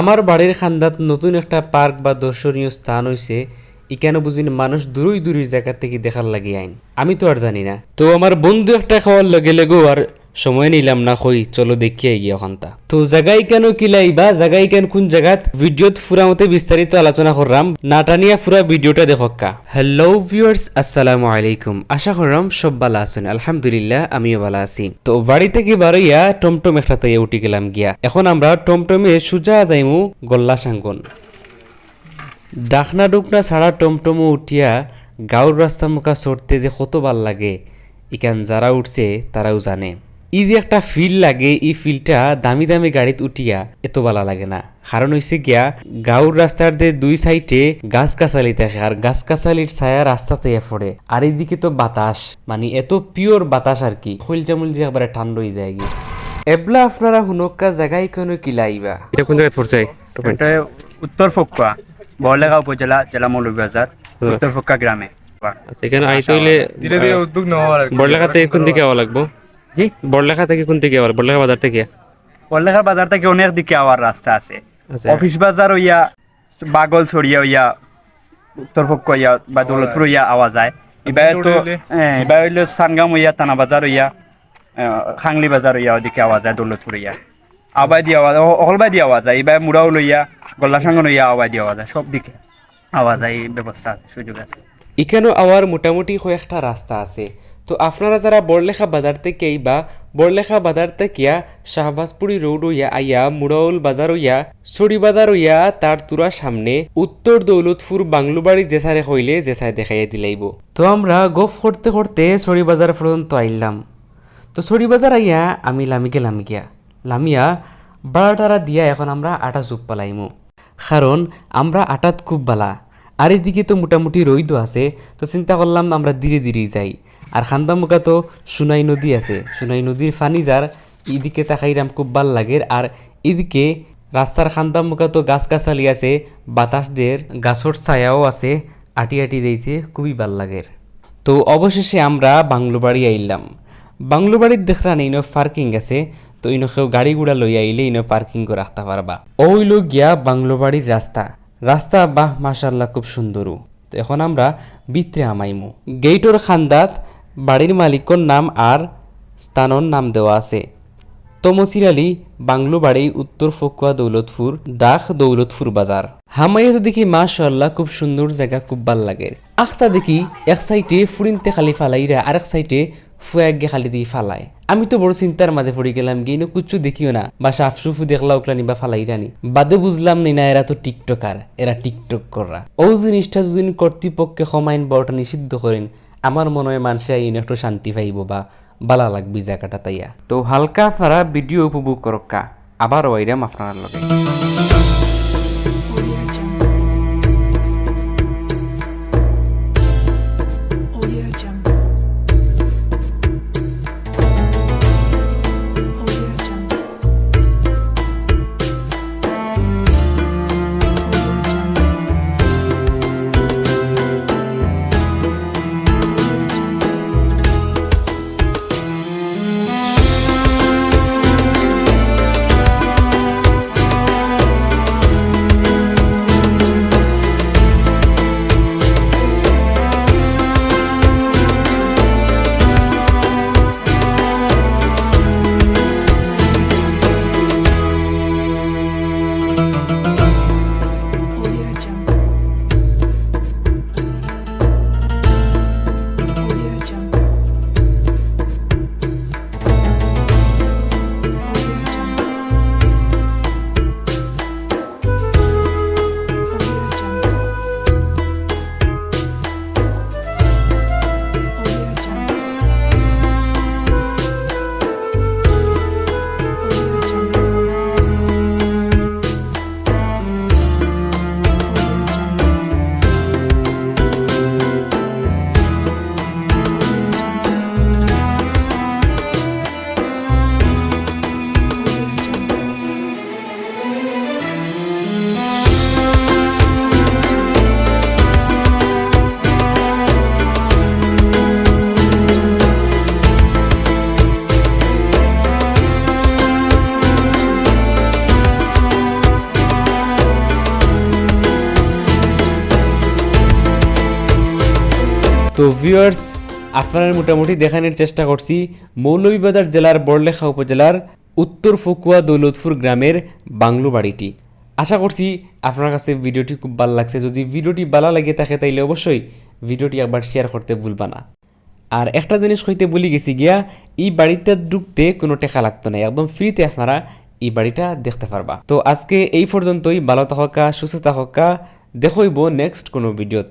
আমার বাড়ির খান্দাত নতুন একটা পার্ক বা দর্শনীয় স্থান হয়েছে ইকেন বুঝিন মানুষ দূরই দূরই জায়গা থেকে দেখার লাগি আইন। আমি তো আর জানি না। তো আমার বন্ধু একটা খাওয়ার লগে লেগো আর সময় নিলাম না কই, চলো দেখিয়ে গিয়ে ওখানটা। তো জায়গায় কেন কিলাইবা জায়গায় কেন কোন জায়গাত ভিডিওত ফুরা মতে বিস্তারিত আলোচনা করলাম নাটানিয়া ফুরা ভিডিওটা দেখক্কা হ্যালো ভিউয়ার্স আসসালামু আলাইকুম আশা করলাম সব ভালো আছেন। আলহামদুলিল্লাহ, আমিও ভালো আছি। তো বাড়ি থেকে বারইয়া টমটম একটা তাইয়া উঠে গেলাম গিয়া। এখন আমরা টমটমে সুজা যাইমু গল্লা সাঙ্গন ডাকনা ডুকনা ছাড়া টমটমও উঠিয়া গাঁর রাস্তা মুখা চড়তে যে কত ভালো লাগে, ইকান যারা উঠছে তারাও জানে। ই যে একটা ফিল লাগে এই ফিলটা দামি দামি গাড়িত উঠিয়া এত বালা লাগে না। কারণ হইছে গিয়া গাঁর রাস্তার দিয়ে দুই সাইডে গাছ গাছালি থাকে আর গাছ গাছালির ছায়া রাস্তাতে পড়ে। আর এইদিকে তো বাতাস মানে এত পিওর বাতাস আর কি খৈলজা মুলজি একবারে ঠান্ডা হয়ে যায় গিয়ে। এবলা আপনারা হুনক্কা জায়গায় কোনো কিলাইবা এটা কোন জায়গায় পড়ছে? এটা উত্তর ফক্কা বড়লেখা উপজেলা জেলা মৌলভীবাজার উত্তর ফক্কা গ্রামে। আচ্ছা এখানে আইতে হইলে ধীরে ধীরে উদ্যোগ নেওয়া কি। বড়লেখা কোন দিকে আওয়া লাগবো? জি বড়লেখা থেকে কোন দিকে আওয়া বড়লেখা বাজার থেকে? বড়লেখার বাজার থেকে অনেক দিকে আওয়ার রাস্তা আছে। আচ্ছা। অফিস বাজার হইয়া বাগল ছড়িয়া হইয়া উত্তর ফক্কা হইয়া বা দৌলতপুর হইয়া আওয়া যায়। এবার তো এবার হইল? সানগাম হইয়া টানা বাজার হইয়া খাংলি বাজার হইয়া ওদিকে আওয়া যায় দৌলতপুর হইয়া। আবাই দিয়ে আওয়া যায় অকলবাই দিয়ে আওয়া যায় এবার মুড়াও লইয়া গল্লা সাঙ্গন হইয়া আওয়াই দিয়ে আওয়া যায় সব দিকে আওয়া যায় এই ব্যবস্থা আছে সুযোগ আছে। এখানেও আওয়ার মোটামুটি কয়েকটা রাস্তা আছে। তো আপনারা যারা বড়লেখা বাজার থেকে বা বড়লেখা বাজার থেকে শাহবাজপুরি রোড হইয়া আইয়া মুড়াউল বাজার হইয়া সরি বাজার হইয়া তার তুরা সামনে উত্তর দৌলতপুর বাংলুবাড়ি জেসারে হইলে জেসায় দেখাইয়া দিলাইব তো আমরা গফ করতে করতে সরি বাজার পর্যন্ত আইলাম। তো সরি বাজার আইয়া, আমি লামি গেলাম গিয়া লামিয়া বারোটারা দিয়া এখন আমরা আটা চুপ পালাইমু। কারণ আমরা আটাত খুব বালা। আর এদিকে তো মোটামুটি রইদ আছে, তো চিন্তা করলাম আমরা ধীরে ধীরে যাই। আর খান্দামুখা তো সোনাই নদী আছে, সোনাই নদীর ফানি যার, এদিকে তাকাইরাম খুব ভালো লাগে। আর এদিকে রাস্তার খান্দামুখা তো গাছ গাছালি আছে বাতাস দের গাছর ছায়াও আছে, আটি আটি যাইতে খুবই ভালো লাগে। তো অবশেষে আমরা বাংলোবাড়ি আইলাম। বাংলোবাড়ির দেখরা ইনো পার্কিং আছে, তো ইনো কেউ গাড়ি গুড়া লই আইলে ইনো পার্কিং করে রাখতে পারবা। ওইল গিয়া বাংলোবাড়ির রাস্তা। রাস্তা, বাহ মাশাল্লাহ খুব সুন্দরও। তো এখন আমরা বিত্রে আমাইমু। গেইটর খান্দাত, বাড়ির মালিকর নাম আর স্থানর নাম দেওয়া আছে। তমসির আলী, বাংলো বাড়ি, উত্তর ফকুয়া দৌলতপুর ডাক দৌলতপুর বাজার। হামাইয়া তো দেখি মাশাল্লাহ খুব সুন্দর জায়গা, খুব ভালো লাগে। আখতা দেখি এক সাইডে ফুরিনতে খালি ফালাইরা আর এক সাইডে ফুয়াগে খালি দিয়ে ফালায় আমি তো বড় চিন্তার মাঝে পড়ে গেলাম গিয়ে ইনো কুচ্ছু দেখিও না, বা সাফসুফু দেখলা ওকলানি বা ফালাইরানি বাদে বুঝলাম নি না, এরা তো টিকটকার, এরা টিকটক করা ও জিনিসটা যদি কর্তৃপক্ষে সমাইন বড়টা নিষিদ্ধ করেন, আমার মনে হয় মানুষে আইন একটু শান্তি পাইব বা বালা লাগবি জায়গাটা তাইয়া। তো হালকা আপনারা ভিডিও উপভোগ করক্কা আবার ওইরাম আপনার লগে। তো ভিউয়ার্স আপনারা মোটামুটি দেখানোর চেষ্টা করছি মৌলভীবাজার জেলার বড়লেখা উপজেলার উত্তর ফকুয়া দৌলতপুর গ্রামের বাংলো বাড়িটি। আশা করছি আপনার কাছে ভিডিওটি খুব ভালো লাগছে। যদি ভিডিওটি ভালো লাগে থাকে, তাইলে অবশ্যই ভিডিওটি একবার শেয়ার করতে ভুলবা না। আর একটা জিনিস হইতে বলি গেছি গিয়া, এই বাড়িতে ঢুকতে কোনো টেকা লাগতো না। একদম ফ্রিতে আপনারা এই বাড়িটা দেখতে পারবা। তো আজকে এই পর্যন্তই। ভালো থাকা সুস্থ থাকা দেখইব নেক্সট কোনো ভিডিওত